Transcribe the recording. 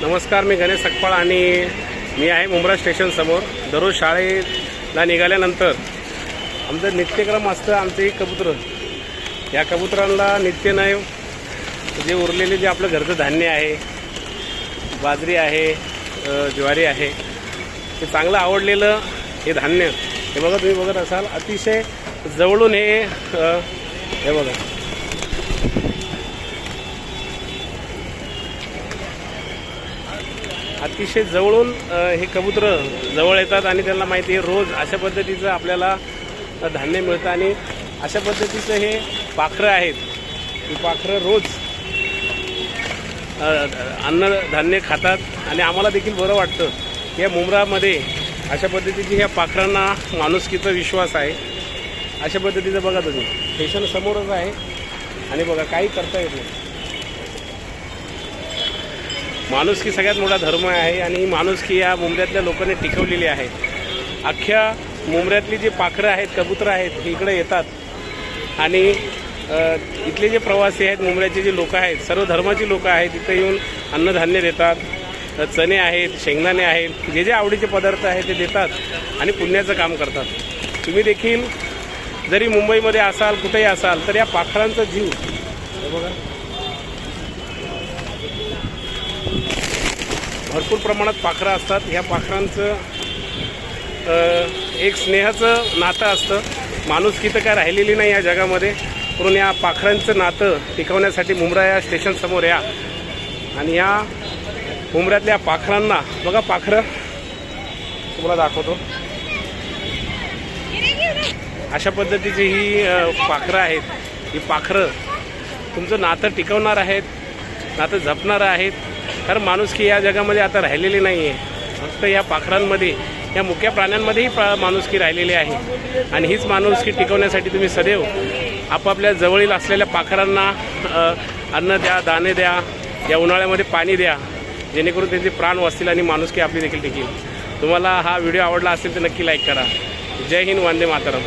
नमस्कार मी गणेश सकपाळ आणि मी आहे मुंब्रा स्टेशनसमोर दररोज शाळेला निघाल्यानंतर आमचं नित्यक्रम असतं आमचे एक कबुतरं. या कबुतरांना नित्य नाही जे उरलेले जे आपलं घरचं धान्य आहे बाजरी आहे ज्वारी आहे ते चांगलं आवडलेलं हे धान्य हे बघा तुम्ही बघत असाल अतिशय जवळून हे हे बघा. अतिशय जवळून हे कबूतर जवळ येतात आणि त्यांना माहिती आहे रोज अशा पद्धतीचं आपल्याला धान्य मिळतं आणि अशा पद्धतीचं हे पाखरं आहेत. ही पाखरं रोज अन्नधान्य खातात आणि आम्हाला देखील बरं वाटतं. या मुंब्रामध्ये अशा पद्धतीची ह्या पाखरांना माणुसकीचा विश्वास आहे. अशा पद्धतीचं बघा तुम्ही. स्टेशन समोरच आहे. आणि बघा काही करता येत नाही. माणुसकी सगळ्यात मोठा धर्म आहे आणि ही माणुसकी या मुंबऱ्यातल्या लोकांनी टिकवलेली आहे. अख्ख्या मुंबऱ्यातली जी पाखरं आहेत कबुतरं आहेत हे इकडे येतात. आणि इथले जे प्रवासी आहेत मुंबऱ्याचे जे लोक आहेत सर्व धर्माची लोकं आहेत इथं येऊन अन्नधान्य देतात चणे आहेत शेंगदाणे आहेत जे जे आवडीचे पदार्थ आहेत ते देतात आणि पुण्याचं काम करतात. तुम्ही देखील जरी मुंबईमध्ये असाल कुठेही असाल तर या पाखरांचा जीव बघा. भरपूर प्रमाणात पाखरं असतात. ह्या पाखरांचं एक स्नेहाचं नातं असतं. माणूस तर काय राहिलेली नाही या जगामध्ये. म्हणून या पाखरांचं नातं टिकवण्यासाठी मुंब्रा या स्टेशनसमोर या. आणि या मुंबऱ्यातल्या पाखरांना बघा पाखरं. तुम्हाला दाखवतो. अशा पद्धतीची ही पाखरं आहेत. ही पाखरं तुमचं नातं टिकवणार आहेत नातं जपणारं आहेत. कारण माणुसकी या जगामध्ये आता राहिलेली नाही आहे फक्त या पाखरांमध्ये या मुख्या प्राण्यांमध्येही प्रा माणुसकी राहिलेली आहे. आणि हीच माणुसकी टिकवण्यासाठी तुम्ही सदैव आपापल्या जवळील असलेल्या पाखरांना अन्न द्या दाणे द्या या उन्हाळ्यामध्ये पाणी द्या जेणेकरून त्यांचे प्राण वाचतील आणि माणुसकी आपली देखील टिकेल. तुम्हाला हा व्हिडिओ आवडला असेल तर नक्की लाईक करा. जय हिंद वंदे मातरम.